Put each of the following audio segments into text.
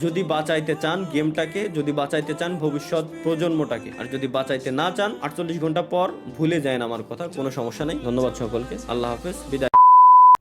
যদি বাঁচাইতে চান গেমটাকে, যদি বাঁচাইতে চান ভবিষ্যৎ প্রজন্মটাকে। আর যদি বাঁচাইতে না চান, আটচল্লিশ ঘণ্টা পর ভুলে যায় আমার কথা, কোনো সমস্যা নেই। ধন্যবাদ সকলকে। আল্লাহ হাফেজ, বিদায়।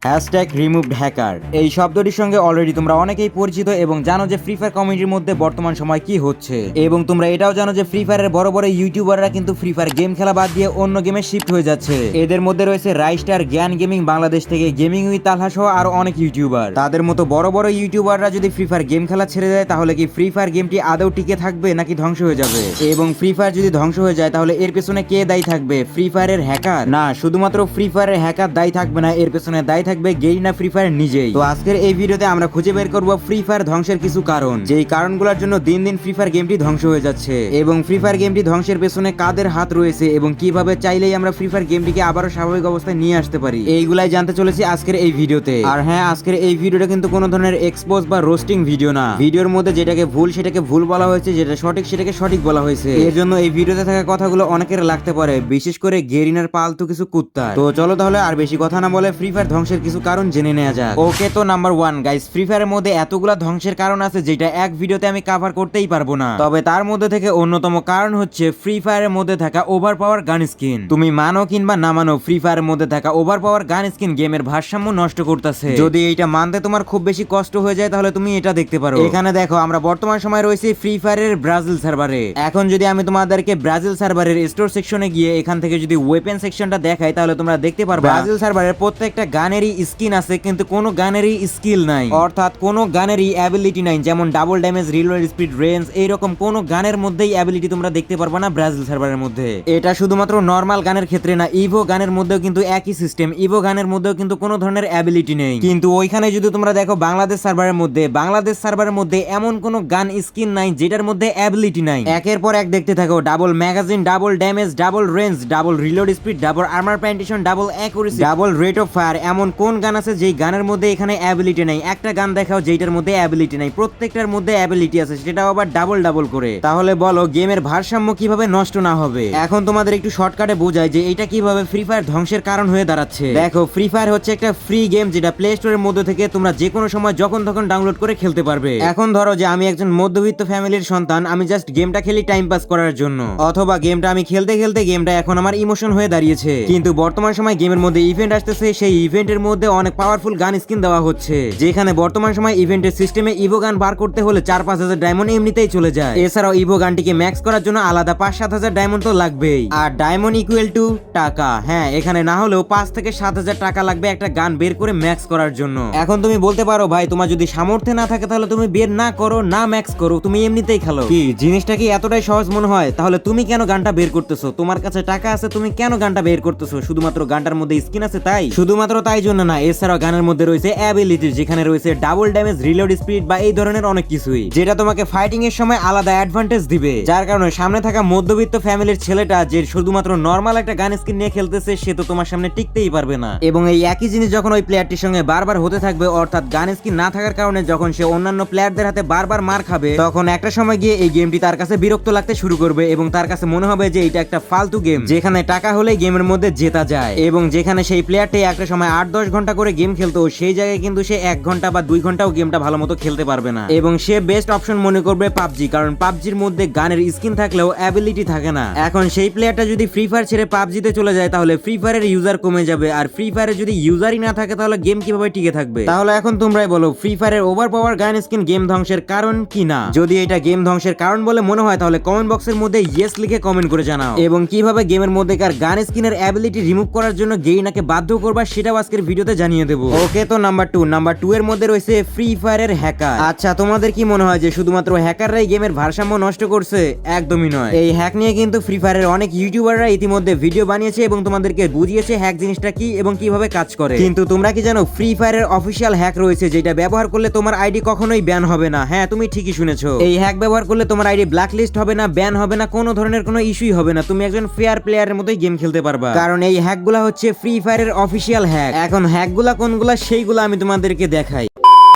হ্যাশট্যাগ রিমুভড হ্যাকার এই শব্দটির সঙ্গে অলরেডি তোমরা অনেকেই পরিচিত এবং জানো যে ফ্রি ফায়ার কমিউনিটির মধ্যে বর্তমান সময় কি হচ্ছে। এবং তোমরা এটাও জানো যে ফ্রি ফায়ারের বড় বড় ইউটিউবাররা কিন্তু ফ্রি ফায়ার গেম খেলা বাদ দিয়ে অন্য গেমে শিফট হয়ে যাচ্ছে। এদের মধ্যে রয়েছে রাইস্টার জ্ঞান গেমিং বাংলাদেশ থেকে গেমিং উইথ তালহা সহ আরও অনেক ইউটিউবার তাদের মতো বড় বড় ইউটিউবাররা যদি ফ্রি ফায়ার গেম খেলা ছেড়ে দেয়, তাহলে কি ফ্রি ফায়ার গেমটি আদৌ টিকে থাকবে নাকি ধ্বংস হয়ে যাবে? এবং ফ্রি ফায়ার যদি ধ্বংস হয়ে যায়, তাহলে এর পেছনে কে দায়ী থাকবে? ফ্রি ফায়ারের হ্যাকার না, শুধুমাত্র ফ্রি ফায়ারের হ্যাকার দায়ী থাকবে না, এর পেছনে দায়ী থাকবে গেরিনা ফ্রি ফায়ার নিজেই। তো আজকের এই ভিডিওতে আমরা খুঁজে বের করব ফ্রি ফায়ার ধ্বংসের কিছু কারণ, যেই কারণগুলোর জন্য দিন দিন ফ্রি ফায়ার গেমটি ধ্বংস হয়ে যাচ্ছে। এবং ফ্রি ফায়ার গেমটি ধ্বংসের পেছনে কাদের হাত রয়েছে এবং কীভাবে চাইলেই আমরা ফ্রি ফায়ার গেমটিকে আবারও স্বাভাবিক অবস্থায় নিয়ে আসতে পারি, এইগুলাই জানতে চলেছি আজকের এই ভিডিওতে। আর হ্যাঁ আজকের এই ভিডিওটা কিন্তু কোনো ধরনের এক্সপোজ বা রোস্টিং ভিডিও না। ভিডিওর মধ্যে যেটাকে ভুল সেটাকে ভুল বলা হয়েছে, যেটা সঠিক সেটাকে সঠিক বলা হয়েছে। এর জন্য এই ভিডিওতে থাকা কথাগুলো অনেকের লাগতে পারে, বিশেষ করে গেরিনার পালতু কিছু কুত্তা। তো চলো তাহলে আর বেশি কথা না বলে ফ্রি ফায়ার ধ্বংসের কিছু কারণ জেনে নেওয়া যাক। ওকে তো নাম্বার ওয়ান গাইস ফ্রি ফায়ারের মধ্যে এতগুলা ধ্বংসের কারণ আছে যেটা এক ভিডিওতে আমি কভার করতেই পারব না। তবে তার মধ্যে থেকে অন্যতম কারণ হচ্ছে ফ্রি ফায়ারের মধ্যে থাকা ওভার পাওয়ার গান স্কিন তুমি মানো কিংবা না মানো ফ্রি ফায়ারের মধ্যে থাকা ওভার পাওয়ার গান স্কিন গেমের ভারসাম্য নষ্ট করতেছে। যদি এইটা মানতে তোমার খুব বেশি কষ্ট হয়ে যায় তাহলে তুমি এটা দেখতে পারো। এখানে দেখো আমরা বর্তমান সময় রয়েছি ফ্রি ফায়ারের ব্রাজিল সার্ভারে এখন যদি আমি তোমাদেরকে ব্রাজিল সার্ভারের স্টোর সেকশনে গিয়ে এখান থেকে যদি ওয়েপেন সেকশনটা দেখাই তাহলে তোমরা দেখতে পারবে ব্রাজিল সার্ভারের প্রত্যেকটা গানেরই স্কিন আছে, কিন্তু কোনো গানেরই স্কিল নাই। অর্থাৎ কোনো গানেরই অ্যাবিলিটি নাই, যেমন double damage reload speed range এইরকম কোনো গানের মধ্যেই অ্যাবিলিটি তোমরা দেখতে পারবে না ব্রাজিল সার্ভারের মধ্যে। এটা শুধুমাত্র নর্মাল গানের ক্ষেত্রে না ইভো গানের মধ্যেও কিন্তু একই সিস্টেম ইভো গানের মধ্যেও কিন্তু কোনো ধরনের অ্যাবিলিটি নেই। কিন্তু ওইখানে যদি তোমরা দেখো বাংলাদেশ সার্ভারের মধ্যে বাংলাদেশ সার্ভারের মধ্যে এমন কোনো গান স্কিন নাই, যেটার মধ্যে অ্যাবিলিটি নাই। একের পর এক দেখতে থাকো double magazine double damage double range double reload speed double armour penetration double accuracy double rate of fire এমন কোন গান আছে যেই গানের মধ্যে এখানে অ্যাবিলিটি নাই? একটা গান দেখাও যেটার মধ্যে অ্যাবিলিটি নাই। প্রত্যেকটার মধ্যে অ্যাবিলিটি আছে, সেটাও আবার ডাবল ডাবল করে। তাহলে বলো, গেমের ভারসাম্য কীভাবে নষ্ট না হবে? এখন তোমাদের একটু শর্টকাটে বোঝায় যে এটা কীভাবে ফ্রি ফায়ার ধ্বংসের কারণ হয়ে দাঁড়াচ্ছে। দেখো ফ্রি ফায়ার হচ্ছে একটা ফ্রি গেম যেটা প্লে স্টোরের মধ্যে থেকে তোমরা যে কোনো সময় যখন তখন ডাউনলোড করে খেলতে পারবে। এখন ধরো যে আমি একজন মধ্যবিত্ত ফ্যামিলির সন্তান, আমি জাস্ট গেমটা খেলি টাইম পাস করার জন্য। অথবা গেমটা আমি খেলতে খেলতে গেমটা এখন আমার ইমোশন হয়ে দাঁড়িয়েছে। কিন্তু বর্তমান সময় গেমের মধ্যে ইভেন্ট আসতেছে, সেই ইভেন্টের মধ্যে অনেক পাওয়ারফুল গান স্কিন দেওয়া হচ্ছে, যেখানে বর্তমান সময় ইভেন্টের সিস্টেমে ইভো গান বার করতে হলে চার পাঁচ হাজার ডায়মন্ড এমনিতেই চলে যায়। এছাড়াও ইভো গানটিকে ম্যাক্স করার জন্য আলাদা পাঁচ সাত হাজার ডায়মন্ড তো লাগবেই। আর ডায়মন্ড ইকুয়াল টু টাকা হ্যাঁ এখানে না হলেও পাঁচ থেকে সাত হাজার টাকা লাগবে একটা গান বের করে ম্যাক্স করার জন্য। এখন তুমি বলতে পারো, ভাই, তোমার যদি সামর্থ্য না থাকে তাহলে তুমি বের না করো, না ম্যাক্স করো, তুমি এমনিতেই খেলো। কি, জিনিসটা কি এতটাই সহজ মনে হয়? তাহলে তুমি কেন গানটা বের করতেছো? তোমার কাছে টাকা আছে, তুমি কেন গানটা বের করতেছো? শুধুমাত্র গানটার মধ্যে স্কিন আছে তাই? শুধুমাত্র তাই জন্য না এছাড়াও গানের মধ্যে রয়েছে অ্যাবিলিটি যেখানে রয়েছে ডাবল ড্যামেজ রিলোড স্পিড বা এই ধরনের অনেক কিছুই, যেটা তোমাকে ফাইটিং এর সময় আলাদা অ্যাডভান্টেজ দিবে। যার কারণে সামনে থাকা মধ্যবিত্ত ফ্যামিলির ছেলেটা যে শুধুমাত্র নর্মাল একটা গান স্কিন নিয়ে খেলতেছে, সে তো তোমার সামনে টিকতেই পারবে না। এবং এই একই জিনিস যখন ওই প্লেয়ারটির সঙ্গে বারবার হতে থাকবে, অর্থাৎ গান স্কিন না থাকার কারণে যখন সে অন্যান্য প্লেয়ারদের হাতে বারবার মার খাবে, তখন একটা সময় গিয়ে এই গেমটি তার কাছে বিরক্ত লাগতে শুরু করবে এবং তার কাছে মনে হবে যে এটা একটা ফালতু গেম যেখানে টাকা হলেই গেমের মধ্যে জেতা যায়। এবং যেখানে সেই প্লেয়ারটি একটা সময় আট দশ ঘণ্টা করে গেম খেলতো, সেই জায়গায় কিন্তু সে এক ঘণ্টা বা দুই ঘন্টাও গেমটা ভালো মতো খেলতে পারবে না। এবং সে বেস্ট অপশন মনে করবে পাবজি কারণ পাবজির মধ্যে গানের স্কিন থাকলেও অ্যাবিলিটি থাকে না। এখন সেই প্লেয়ারটা যদি ফ্রি ফায়ার ছেড়ে পাবজিতে চলে যায়, তাহলে ফ্রি ফায়ারের ইউজার কমে যাবে। আর ফ্রি ফায়ারে যদি ইউজারই না থাকে, তাহলে গেম কীভাবে টিকে থাকবে? তাহলে এখন তোমরাই বলো ফ্রি ফায়ারের ওভার পাওয়ার গান স্কিন গেম ধ্বংসের কারণ কি না? যদি এটা গেম ধ্বংসের কারণ বলে মনে হয়, তাহলে কমেন্ট বক্সের মধ্যে ইয়েস লিখে কমেন্ট করে জানাও। এবং কীভাবে গেমের মধ্যেকার গান স্কিনের অ্যাবিলিটি রিমুভ করার জন্য গেইনাকে বাধ্য করবা, সেটাও আজকের ভিডিওতে জানিয়ে দেবো। ওকে তো নাম্বার টু নাম্বার টু এর মধ্যে রয়েছে ফ্রি ফায়ারের হ্যাকার আচ্ছা তোমাদের কি মনে হয় যে শুধুমাত্র হ্যাকাররাই গেমের ভারসাম্য নষ্ট করছে? একদমই নয়। এই হ্যাক নিয়ে কিন্তু ফ্রি ফায়ারের অনেক ইউটিউবাররা ইতিমধ্যে ভিডিও বানিয়েছে এবং তোমাদেরকে বুঝিয়েছে হ্যাক জিনিসটা কি এবং কীভাবে কাজ করে। কিন্তু তোমরা কি জানো ফ্রি ফায়ারের অফিসিয়াল হ্যাক রয়েছে যেটা ব্যবহার করলে তোমার আইডি কখনোই ব্যান হবে না। হ্যাঁ তুমি ঠিকই শুনেছো। এই হ্যাক ব্যবহার করলে তোমার আইডি ব্ল্যাক লিস্ট হবে না ব্যান হবে না কোনো ধরনের কোনো ইস্যুই হবে না। তুমি একজন ফেয়ার প্লেয়ারের মতোই গেম খেলতে পারবা। কারণ এই হ্যাকগুলা হচ্ছে ফ্রি ফায়ারের অফিসিয়াল হ্যাক এখন হ্যাকগুলা কোনগুলা সেইগুলো আমি তোমাদেরকে দেখাই।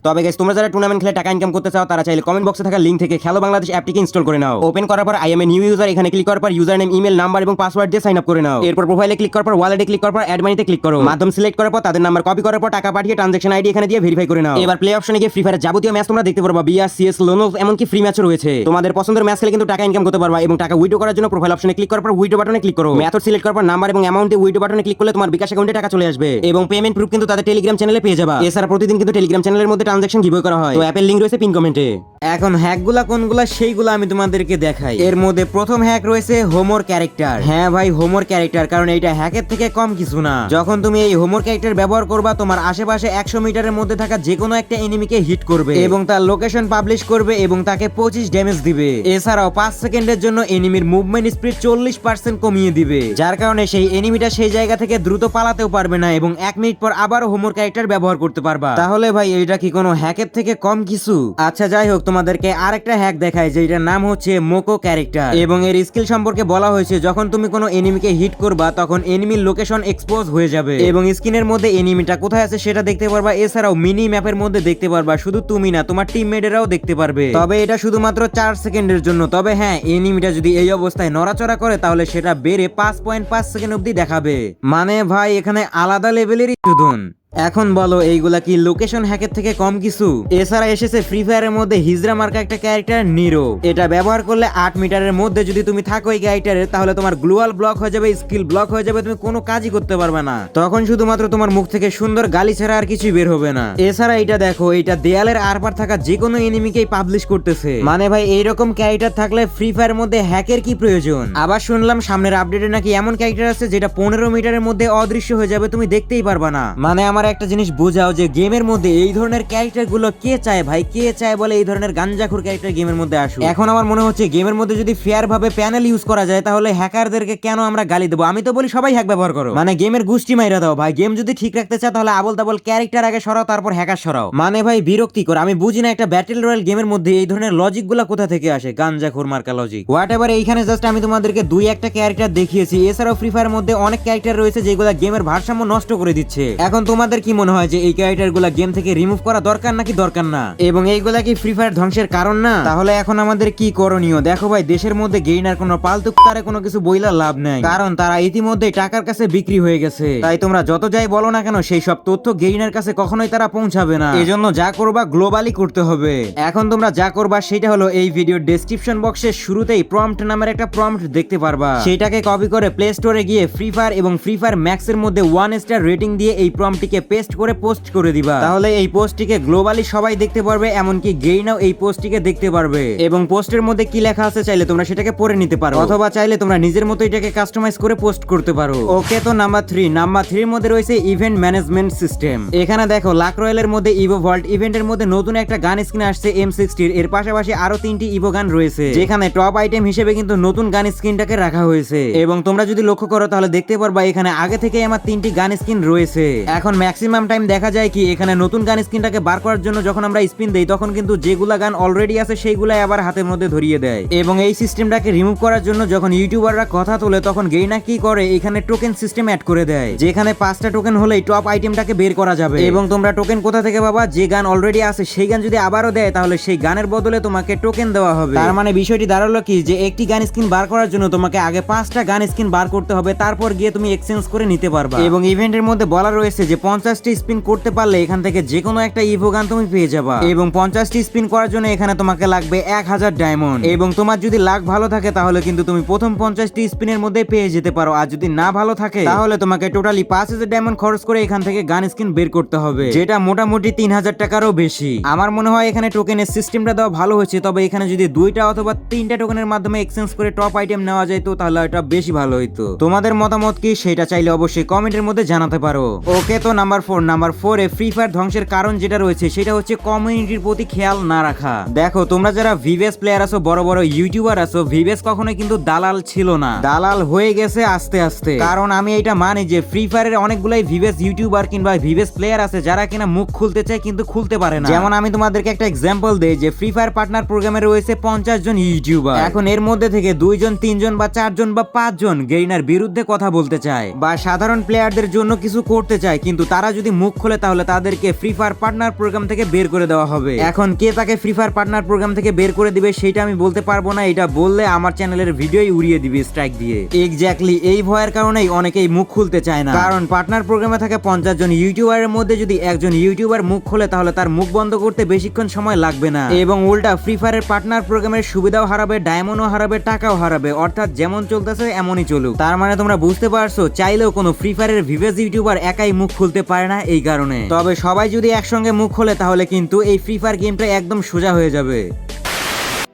তবে গাইস তোমরা যারা টুর্নামেন্ট খেলে টাকা ইনকাম করতে চাও, তারা চাইলে কমেন্ট বক্সে থাকা লিঙ্ক থেকে খেলো বাংলাদেশ অ্যাপটিকে ইনস্টল করে নাও। ওপেন করার পর I am a new user এখানে ক্লিক করার পর ইউজার নেম ইমেল নাম্বার এবং পাসওয়ার্ড দিয়ে সাইন আপ করে নাও। এরপর প্রোফাইলে ক্লিক করার পর ওয়ালেটে ক্লিক করার পর অ্যাড মানিতে ক্লিক করো। মাধ্যম সিলেক্ট করার পর, তাদের নাম্বার কপি করার পর টাকা পাঠিয়ে ট্রানজাকশন আইডি এখানে দিয়ে ভেরিফাই করে নাও। এবার প্লে অপশনে গিয়ে ফ্রি ফায়ার যাবতীয় ম্যাচ তোমরা দেখতে পারবা। বিআর সিএস লোনো এমনকি ফ্রি ম্যাচও রয়েছে। তোমাদের পছন্দের ম্যাচ খেলে কিন্তু টাকা ইনকাম করতে পারবা এবং টাকা উইড্রো করার জন্য প্রোফাইল অপশনে ক্লিক করার পর উইড্রো বাটনে ক্লিক করো। মেথড সিলেক্ট করার পর নাম্বার এবং অ্যামাউন্টে উইড্রো বাটনে ক্লিক করলে তোমার বিকাশ অ্যাকাউন্টে টাকা চলে আসবে। এবং পেমেন্ট প্রুফ কিন্তু তাদের টেলিগ্রাম চ্যানেলে পেয়ে যাবা। এছাড়া প্রতিদিন কিন্তু টেলিগ্রাম চ্যানেলের মধ্যে ট্রানজাকশন গিভওয়ে করা হয়। তো অ্যাপের লিংক রয়েছে পিন কমেন্টে এখন হ্যাকগুলা কোনগুলা সেইগুলো আমি তোমাদেরকে দেখাই। এর মধ্যে প্রথম হ্যাক রয়েছে হোমোর ক্যারেক্টার হ্যাঁ ভাই হোমোর ক্যারেক্টার কারণ এইটা হ্যাকের থেকে কম কিছু না। যখন তুমি এই হোমোর ক্যারেক্টার ব্যবহার করবা তোমার আশেপাশে একশো মিটারের মধ্যে থাকা যে কোনো একটা এনিমিকে হিট করবে। এবং তার লোকেশন পাবলিশ করবে এবং তাকে পঁচিশ ড্যামেজ দিবে। এছাড়াও পাঁচ সেকেন্ডের জন্য এনিমির মুভমেন্ট স্পিড চল্লিশ পার্সেন্ট কমিয়ে দিবে। যার কারণে সেই এনিমিটা সেই জায়গা থেকে দ্রুত পালাতেও পারবে না এবং এক মিনিট পর আবার হোমোর ক্যারেক্টার ব্যবহার করতে পারবা। তাহলে ভাই এটা কি কোনো হ্যাকের থেকে কম কিছু? আচ্ছা যাই হোক, তোমাদেরকে আরেকটা হ্যাক দেখায় যেটার নাম হচ্ছে মোকো ক্যারেক্টার। এবং এর স্কিল সম্পর্কে বলা হয়েছে, যখন তুমি কোনো এনিমিকে হিট করবা, তখন এনিমির লোকেশন এক্সপোজ হয়ে যাবে। এবং স্ক্রিনের মধ্যে এনিমিটা কোথায় আছে সেটা দেখতে পারবা, এছাড়াও মিনি ম্যাপের মধ্যে দেখতে পারবা, শুধু তুমি না, তোমার টিমমেটেরাও দেখতে পারবে। তবে এটা শুধুমাত্র চার সেকেন্ডের জন্য, তবে হ্যাঁ এনিমিটা যদি এই অবস্থায় নড়াচড়া করে, তাহলে সেটা বেড়ে পাঁচ পয়েন্ট পাঁচ সেকেন্ড অব্দি দেখাবে। মানে ভাই, এখানে আলাদা লেভেলেরই শুধুন। এখন বলো, এইগুলা কি লোকেশন হ্যাকের থেকে কম কিছু? এছাড়া এসেছে ফ্রি ফায়ারের মধ্যে হিজরা মার্কা একটা ক্যারেক্টার নিরো এটা ব্যবহার করলে আট মিটারের মধ্যে যদি তুমি থাকো এই ক্যারেক্টারে তাহলে তোমার গ্লোয়াল ব্লক হয়ে যাবে স্কিল ব্লক হয়ে যাবে, তুমি কোনো কাজই করতে পারবে না। তখন শুধুমাত্র তোমার মুখ থেকে সুন্দর গালি ছাড়া আর কিছুই বের হবে না। এছাড়া এটা দেখো এটা দেয়ালের আরপার থাকা যে কোনো এনিমিকেই পাবলিশ করতেছে। মানে ভাই, এইরকম ক্যারেক্টার থাকলে ফ্রি ফায়ারের মধ্যে হ্যাকের কি প্রয়োজন? আবার শুনলাম সামনের আপডেটে নাকি এমন ক্যারেক্টার আছে যেটা পনেরো মিটারের মধ্যে অদৃশ্য হয়ে যাবে, তুমি দেখতেই পারবা না। মানে আমার একটা জিনিস বোঝাও যে গেমের মধ্যে এই ধরনের ক্যারেক্টারগুলো কে চায় ভাই? কে চায় বলে এই ধরনের গাঞ্জাখুর ক্যারেক্টার গেমের মধ্যে আসুক? এখন আমার মনে হচ্ছে গেমের মধ্যে যদি ফেয়ার ভাবে প্যানেল ইউজ করা যায়, তাহলে হ্যাকারদেরকে কেন আমরা গালি দেবো? আমি তো বলি সবাই হ্যাক ব্যবহার করো। মানে গেমের গুষ্টি মাইরা দাও ভাই। গেম যদি ঠিক রাখতে চাও, তাহলে আবল তাবল ক্যারেক্টার আগে সরাও, তারপর হ্যাকার সরাও। মানে ভাই, বিরক্তিকর। আমি বুঝি না একটা ব্যাটেল রয়্যাল গেমের মধ্যে এই ধরনের লজিকগুলা কোথা থেকে আসে? গাঞ্জাখুর মার্কা লজিক হোয়াট এভার এইখানে জাস্ট আমি তোমাদেরকে দুই একটা ক্যারেক্টার দেখিয়েছি। এছাড়াও ফ্রি ফায়ার মধ্যে অনেক ক্যারেক্টার রয়েছে, যেগুলো গেমের ভারসাম্য নষ্ট করে দিচ্ছে। এখন তোমাদের কি মনে হয় যে এই ক্যারেক্টারগুলা গেম থেকে রিমুভ করা দরকার নাকি দরকার না? এবং এইগুলা কি ফ্রি ফায়ার ধ্বংসের কারণ না? তাহলে এখন আমাদের কি করণীয়? দেখো ভাই, দেশের মধ্যে গেইনার কোনো পালতু তারে কোনো কিছু বইলা লাভ নাই। কারণ তারা ইতিমধ্যে টাকার কাছে বিক্রি হয়ে গেছে। তাই তোমরা যত যাই বলো না কেন, সেই সব তথ্য গেইনার কাছে কখনোই তারা পৌঁছাবে না। এজন্য যা করবা গ্লোবালি করতে হবে। এখন তোমরা যা করবা, সেটা হলো এই ভিডিওর ডেসক্রিপশন বক্সের শুরুতেই প্রম্পট নামের একটা প্রম্পট দেখতে পারবা। সেটাকে কপি করে প্লে স্টোরে গিয়ে ফ্রি ফায়ার এবং ফ্রি ফায়ার ম্যাক্সের মধ্যে ওয়ান স্টার রেটিং দিয়ে এই প্রম্পটিকে পেস্ট করে পোস্ট করে দিবা। তাহলে এই পোস্টটিকে গ্লোবালি সবাই দেখতে পারবে, এমনকি গেইনাও এই পোস্টটিকে দেখতে পারবে। এবং পোস্টের মধ্যে কি লেখা আছে চাইলে তোমরা সেটাকে পড়ে নিতে পারো। অথবা চাইলে তোমরা নিজের মতো এটাকে কাস্টমাইজ করে পোস্ট করতে পারো। ওকে তো নাম্বার থ্রি নাম্বার থ্রির মধ্যে রয়েছে ইভেন্ট ম্যানেজমেন্ট সিস্টেম এখানে দেখো লাক রয়্যালের মধ্যে ইভো ভল্ট ইভেন্টের মধ্যে নতুন একটা গান স্ক্রিন আসছে এম সিক্সটির এর পাশাপাশি আরও তিনটি ইভো গান রয়েছে, যেখানে টপ আইটেম হিসেবে কিন্তু নতুন গান স্ক্রিনটাকে রাখা হয়েছে। এবং তোমরা যদি লক্ষ্য করো, তাহলে দেখতে পারবা এখানে আগে থেকে আমার তিনটি গান স্ক্রিন রয়েছে। এখন ম্যাক্সিমাম টাইম দেখা যায় কি, এখানে নতুন গান স্ক্রিনটাকে বার করার জন্য যখন আমরা স্পিন দেই, তখন কিন্তু যেগুলা গান অলরেডি আছে সেইগুলাই আবার হাতের মধ্যে ধরিয়ে দেয়। এবং এই সিস্টেমটাকে রিমুভ করার জন্য যখন ইউটিউবাররা কথা তোলে, তখন গেইনা কি করে, এখানে টোকেন সিস্টেম অ্যাড করে দেয়। যেখানে পাঁচটা টোকেন হলেই টপ আইটেমটাকে বের করা যাবে। এবং তোমরা টোকেন কোথা থেকে পাবা? যে গান অলরেডি আছে, সেই গান যদি আবারও দেয়, তাহলে সেই গানের বদলে তোমাকে টোকেন দেওয়া হবে। তার মানে বিষয়টি দাঁড়াল কি, যে একটি গান স্কিন বার করার জন্য তোমাকে আগে পাঁচটা গান স্কিন বার করতে হবে, তারপর গিয়ে তুমি এক্সচেঞ্জ করে নিতে পারবা। এবং ইভেন্টের মধ্যে বলা রয়েছে যে পঞ্চাশটি স্পিন করতে পারলে এখান থেকে যে কোনো একটা ইভো গান তুমি পেয়ে যাবা। এবং পঞ্চাশটি স্পিন করার জন্য এখানে তোমাকে লাগবে এক হাজার ডায়মন্ড। এবং তোমার যদি লাক ভালো থাকে, তাহলে কিন্তু তুমি প্রথম পঞ্চাশটি স্পিনের মধ্যে পেয়ে যেতে পারো। আর যদি না ভালো থাকে, তাহলে তোমাকে টোটালি পাঁচ হাজার ডায়মন্ড খরচ করে এখান থেকে গান স্কিন বের করতে হবে, যেটা মোটামুটি তিন হাজার টাকারও বেশি। আমার মনে হয় এখানে টোকেনের সিস্টেমটা দেওয়া ভালো হয়েছে, তবে এখানে যদি দুইটা অথবা তিনটা টোকেনের মাধ্যমে এক্সচেঞ্জ করে টপ আইটেম নেওয়া যায় তো তাহলে এটা বেশি ভালো হইতো। তোমাদের মতামত কি? সেটা চাইলে অবশ্যই কমেন্টের মধ্যে জানাতে পারো। ওকে, তো number four number four Free Fire ধ্বংসের কারণ যেটা রয়েছে, সেটা হচ্ছে কমিউনিটির প্রতি খেয়াল না রাখা। দেখো, তোমরা যারা ভিভেস প্লেয়ার আছো, বড় বড় ইউটিউবার আছো ভিভেস কখনোই কিন্তু দালাল ছিল না। দালাল হয়ে গেছে আস্তে আস্তে। কারণ আমি এটা মানি যে ফ্রি ফায়ারের অনেকগুলাই ভিভেস ইউটিউবার কিংবা ভিভেস প্লেয়ার আছে, যারা কিনা মুখ খুলতে চায়, কিন্তু খুলতে পারে না। যেমন আমি তোমাদেরকে একটা এক্সাম্পল দেই যে ফ্রি ফায়ার পার্টনার প্রোগ্রামে রয়েছে পঞ্চাশ জন ইউটিউবার এখন এর মধ্যে থেকে দুইজন, তিনজন বা চারজন বা পাঁচজন গেইনার বিরুদ্ধে কথা বলতে চায় বা সাধারণ প্লেয়ারদের জন্য কিছু করতে চায়, কিন্তু তারা যদি মুখ খোলে তাহলে তাদেরকে ফ্রি ফায়ার পার্টনার প্রোগ্রাম থেকে বের করে দেওয়া হবে। এখন কে তাকে ফ্রি ফায়ার পার্টনার প্রোগ্রাম থেকে বের করে দিবে সেটা আমি বলতে পারব না, এটা বললে আমার চ্যানেলের ভিডিওই উড়িয়ে দিবে স্ট্রাইক দিয়ে। এক্স্যাক্টলি এই ভয়ের কারণেই অনেকেই মুখ খুলতে চায় না। কারণ পার্টনার প্রোগ্রামে থাকা পঞ্চাশ জন ইউটিউবারের মধ্যে যদি একজন ইউটিউবার মুখ খোলে তাহলে তার মুখ বন্ধ করতে বেশিক্ষণ সময় লাগবে না। এবং উল্টা ফ্রি ফায়ারের পার্টনার প্রোগ্রামের সুবিধাও হারাবে ডায়মন্ডও হারাবে, টাকাও হারাবে, অর্থাৎ যেমন চলতেছে, এমনই চলুক। তার মানে তোমরা বুঝতে পারছ, চাইলেও কোনো ফ্রি ফায়ারের ভিভেজ ইউটিউবার একাই মুখ খুলতে পারে না এই কারণে। তবে সবাই যদি একসঙ্গে মুখ খোলে, তাহলে কিন্তু এই ফ্রি ফায়ার গেমটা একদম সোজা হয়ে যাবে।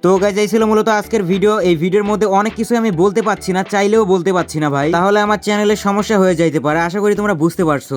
তো গাইজ এই ছিল মূলত আজকের ভিডিও এই ভিডিওর মধ্যে অনেক কিছু আমি বলতে পারছি না, চাইলেও বলতে পারছি না ভাই। তাহলে আমার চ্যানেলের সমস্যা হয়ে যাইতে পারে, আশা করি তোমরা বুঝতে পারছ।